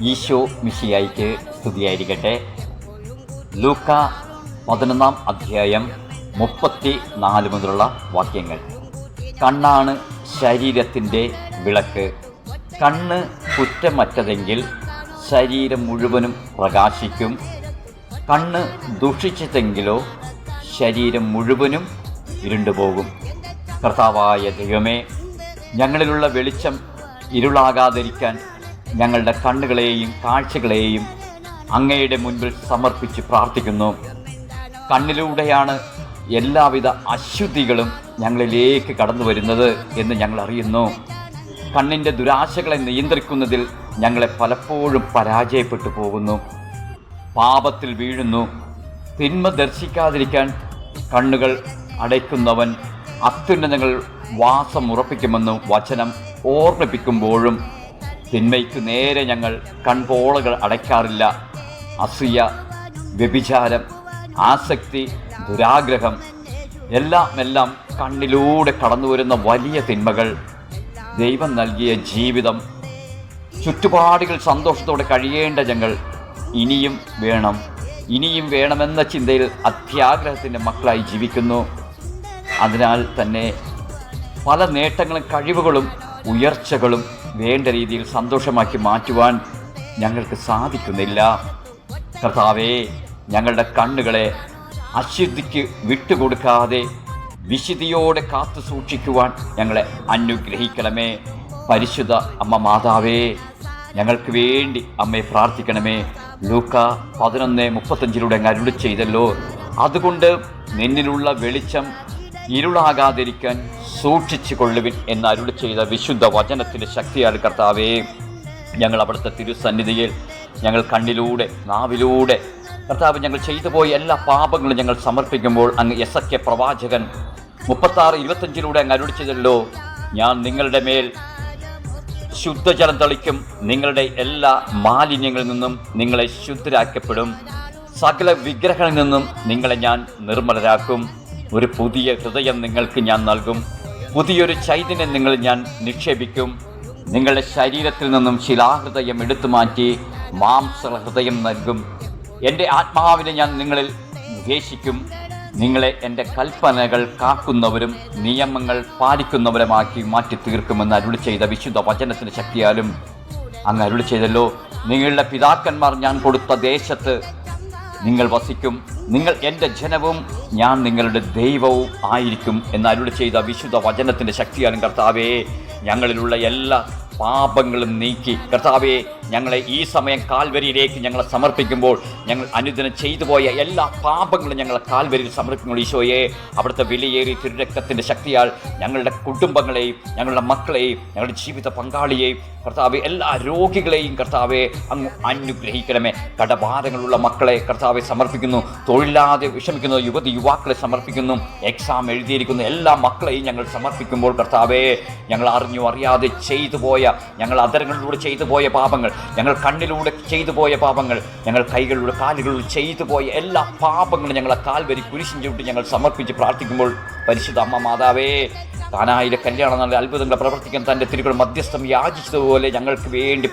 ഈശോ മിഷിയായിക്ക് സ്തുതിയായിരിക്കട്ടെ. ലൂക്ക പതിനൊന്നാം അധ്യായം മുപ്പത്തി നാല് മുതലുള്ള വാക്യങ്ങൾ. കണ്ണാണ് ശരീരത്തിന്റെ വിളക്ക്. കണ്ണ് കുറ്റമറ്റതെങ്കിൽ ശരീരം മുഴുവനും പ്രകാശിക്കും. കണ്ണ് ദുഷിച്ചിട്ടെങ്കിലോ ശരീരം മുഴുവനും ഇരുണ്ടുപോകും. കർത്താവായ ദൈവമേ ഞങ്ങളിലുള്ള വെളിച്ചം ഇരുളാകാതിരിക്കാൻ ഞങ്ങളുടെ കണ്ണുകളെയും കാഴ്ചകളെയും അങ്ങയുടെ മുൻപിൽ സമർപ്പിച്ച് പ്രാർത്ഥിക്കുന്നു. കണ്ണിലൂടെയാണ് എല്ലാവിധ അശുദ്ധികളും ഞങ്ങളിലേക്ക് കടന്നു വരുന്നത് എന്ന് ഞങ്ങൾ അറിയുന്നു. കണ്ണിന്റെ ദുരാശകളെ നിയന്ത്രിക്കുന്നതിൽ ഞങ്ങളെ പലപ്പോഴും പരാജയപ്പെട്ടു പോകുന്നു. പാപത്തിൽ വീഴുന്നു. തിന്മ ദർശിക്കാതിരിക്കാൻ കണ്ണുകൾ അടയ്ക്കുന്നവൻ അത്യുന്നതങ്ങൾ വാസം ഉറപ്പിക്കുമെന്ന് വചനം ഓർമ്മിപ്പിക്കുമ്പോഴും തിന്മയ്ക്ക് നേരെ ഞങ്ങൾ കൺപോളകൾ അടയ്ക്കാറില്ല. അസൂയ വ്യഭിചാരം ആസക്തി ദുരാഗ്രഹം എല്ലാം എല്ലാം കണ്ണിലൂടെ കടന്നു വരുന്ന വലിയ തിന്മകൾ. ദൈവം നൽകിയ ജീവിതം. ചുറ്റുപാടുകൾ സന്തോഷത്തോടെ കഴിയേണ്ട ഞങ്ങൾ ഇനിയും വേണം. ഇനിയും വേണമെന്ന ചിന്തയിൽ അത്യാഗ്രഹത്തിന്റെ മക്കളായി ജീവിക്കുന്നു. അതിനാൽ തന്നെ പല നേട്ടങ്ങളും കഴിവുകളും ഉയർച്ചകളും വേണ്ട രീതിയിൽ സന്തോഷമാക്കി മാറ്റുവാൻ ഞങ്ങൾക്ക് സാധിക്കുന്നില്ല. കർത്താവേ ഞങ്ങളുടെ കണ്ണുകളെ അശുദ്ധിക്ക് വിട്ടുകൊടുക്കാതെ വിശുദ്ധിയോടെ കാത്തു സൂക്ഷിക്കുവാൻ ഞങ്ങളെ അനുഗ്രഹിക്കണമേ. പരിശുദ്ധ അമ്മ മാതാവേ ഞങ്ങൾക്ക് വേണ്ടി അമ്മയെ പ്രാർത്ഥിക്കണമേ. ലൂക്ക പതിനൊന്ന് മുപ്പത്തഞ്ചിലൂടെ അങ്ങ് അരുളി ചെയ്തല്ലോ അതുകൊണ്ട് നിന്നിലുള്ള വെളിച്ചം ഇരുളാകാതിരിക്കാൻ സൂക്ഷിച്ചു കൊള്ളുവിൻ എന്ന് അരുളി ചെയ്ത വിശുദ്ധ വചനത്തിന്റെ ശക്തിയാൽ കർത്താവേ. ഞങ്ങൾ അവിടുത്തെ തിരുസന്നിധിയിൽ ഞങ്ങൾ കണ്ണിലൂടെ നാവിലൂടെ കർത്താവ് ഞങ്ങൾ ചെയ്തു പോയ എല്ലാ പാപങ്ങളും ഞങ്ങൾ സമർപ്പിക്കുമ്പോൾ അങ്ങ് എസ് എ പ്രവാചകൻ മുപ്പത്താറ് ഇരുപത്തഞ്ചിലൂടെ അങ്ങ് അരുളി ചെയ്തല്ലോ ഞാൻ നിങ്ങളുടെ മേൽ ശുദ്ധജലം തളിക്കും നിങ്ങളുടെ എല്ലാ മാലിന്യങ്ങളിൽ നിന്നും നിങ്ങളെ ശുദ്ധരാക്കപ്പെടും സകല വിഗ്രഹങ്ങളിൽ നിന്നും നിങ്ങളെ ഞാൻ നിർമ്മലരാക്കും ഒരു പുതിയ ഹൃദയം നിങ്ങൾക്ക് ഞാൻ നൽകും. പുതിയൊരു ചൈതന്യം നിങ്ങൾ ഞാൻ നിക്ഷേപിക്കും. നിങ്ങളുടെ ശരീരത്തിൽ നിന്നും ശിലാഹൃദയം എടുത്തു മാറ്റി മാംസ ഹൃദയം നൽകും. എന്റെ ആത്മാവിനെ ഞാൻ നിങ്ങളിൽ നിവേശിക്കും. നിങ്ങളെ എന്റെ കൽപ്പനകൾ കാക്കുന്നവരും നിയമങ്ങൾ പാലിക്കുന്നവരുമാക്കി മാറ്റി തീർക്കുമെന്ന് അരുളി ചെയ്ത വിശുദ്ധ വചനത്തിന്റെ ശക്തിയാലും അങ്ങ് അരുളി ചെയ്തല്ലോ. നിങ്ങളുടെ പിതാക്കന്മാർ ഞാൻ കൊടുത്ത ദേശത്ത് നിങ്ങൾ വസിക്കും. നിങ്ങൾ എന്റെ ജനവും ഞാൻ നിങ്ങളുടെ ദൈവവും ആയിരിക്കും എന്ന് അരുളി ചെയ്ത വിശുദ്ധ വചനത്തിന്റെ ശക്തിയാലും കർത്താവേ ഞങ്ങളിലുള്ള എല്ലാ പാപങ്ങളും നീക്കി. കർത്താവെ ഞങ്ങളെ ഈ സമയം കാൽവരിയിലേക്ക് ഞങ്ങളെ സമർപ്പിക്കുമ്പോൾ ഞങ്ങൾ അനുദിനം ചെയ്തു പോയ എല്ലാ പാപങ്ങളും ഞങ്ങളെ കാൽവരിയിൽ സമർപ്പിക്കുമ്പോൾ ഈശോയെ. അവിടുത്തെ വിലയേറി തിരുരക്തത്തിന്റെ ശക്തിയാൽ ഞങ്ങളുടെ കുടുംബങ്ങളെയും ഞങ്ങളുടെ മക്കളെയും ഞങ്ങളുടെ ജീവിത പങ്കാളിയെയും കർത്താവ് എല്ലാ രോഗികളെയും കർത്താവെ അങ്ങ് അനുഗ്രഹിക്കണമേ. കടഭാരങ്ങളുള്ള മക്കളെ കർത്താവെ സമർപ്പിക്കുന്നു. തൊഴിലാതെ വിഷമിക്കുന്ന യുവതി യുവാക്കളെ സമർപ്പിക്കുന്നു. എക്സാം എഴുതിയിരിക്കുന്ന എല്ലാ മക്കളെയും ഞങ്ങൾ സമർപ്പിക്കുമ്പോൾ കർത്താവെ ഞങ്ങൾ അറിഞ്ഞു അറിയാതെ ചെയ്തു പോയ ഞങ്ങൾ അതരങ്ങളിലൂടെ ചെയ്തു പോയ പാപങ്ങൾ ഞങ്ങൾ കണ്ണിലൂടെ ചെയ്തു പോയ പാപങ്ങൾ ഞങ്ങൾ കൈകളിലൂടെ കാലുകളിലൂടെ ചെയ്തു പോയ എല്ലാ പാപങ്ങളും ഞങ്ങളെ കാൽവരി കുരിശിൻ ചവിട്ടി ഞങ്ങൾ സമർപ്പിച്ച് പ്രാർത്ഥിക്കുമ്പോൾ പരിശുദ്ധ അമ്മ മാതാവേ താനായിലെ കല്യാണം നല്ല അത്ഭുതങ്ങൾ പ്രവർത്തിക്കാൻ തന്റെ തിരുക്കൾ മധ്യസ്ഥം യാചിച്ചതുപോലെ ഞങ്ങൾക്ക് വേണ്ടി